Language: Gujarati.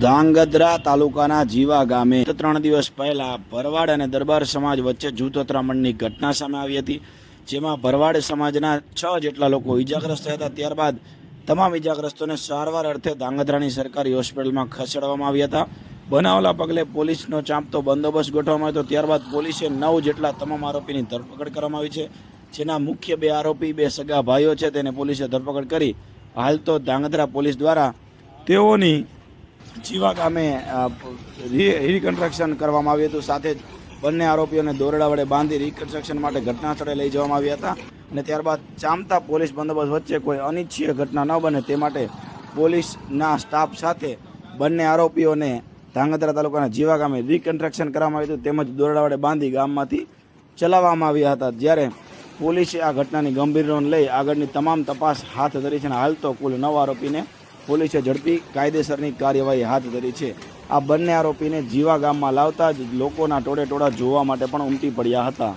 ધાંગધ્રા તાલુકાના જીવા ગામે ત્રણ દિવસ પહેલા ભરવાડ અને દરબાર સમાજ વચ્ચે જૂથ અથડામણની ઘટના સામે આવી હતી, જેમાં ભરવાડ સમાજના છ જેટલા લોકો ઈજાગ્રસ્ત થયા હતા. ત્યારબાદ તમામ ઈજાગ્રસ્તોને સારવાર અર્થે ધાંગધ્રાની સરકારી હોસ્પિટલમાં ખસેડવામાં આવ્યા હતા. બનાવના પગલે પોલીસનો ચાંપતો બંદોબસ્ત ગોઠવવામાં આવ્યો ત્યારબાદ પોલીસે નવ જેટલા તમામ આરોપીની ધરપકડ કરવામાં આવી છે, જેના મુખ્ય બે આરોપી, બે સગા ભાઈઓ છે. તેને પોલીસે ધરપકડ કરી હાલ તો ધાંગધ્રા પોલીસ દ્વારા તેઓની જીવા ગામે રિકન્સ્ટ્રક્શન કરવામાં આવ્યું હતું. સાથે જ બંને આરોપીઓને દોરડા વડે બાંધી રિકન્સ્ટ્રક્શન માટે ઘટના સ્થળે લઈ જવામાં આવ્યા હતા. અને ત્યારબાદ ચામતા પોલીસ બંદોબસ્ત વચ્ચે કોઈ અનિચ્છીય ઘટના ન બને તે માટે પોલીસના સ્ટાફ સાથે બંને આરોપીઓને ધાંગધ્રા તાલુકાના જીવા ગામે રિકન્સ્ટ્રક્શન કરવામાં આવ્યું હતું. તેમજ દોરડા વડે બાંધી ગામમાંથી ચલાવવામાં આવ્યા હતા. જ્યારે પોલીસે આ ઘટનાની ગંભીર નોંધ લઈ આગળની તમામ તપાસ હાથ ધરી છે અને હાલ તો કુલ નવ આરોપીને પોલીસે ઝડપી કાયદેસરની કાર્યવાહી હાથ ધરી છે. આ બંને આરોપીને જીવા ગામમાં લાવતા જ લોકોના ટોળે ટોળા જોવા માટે પણ ઉમટી પડ્યા હતા.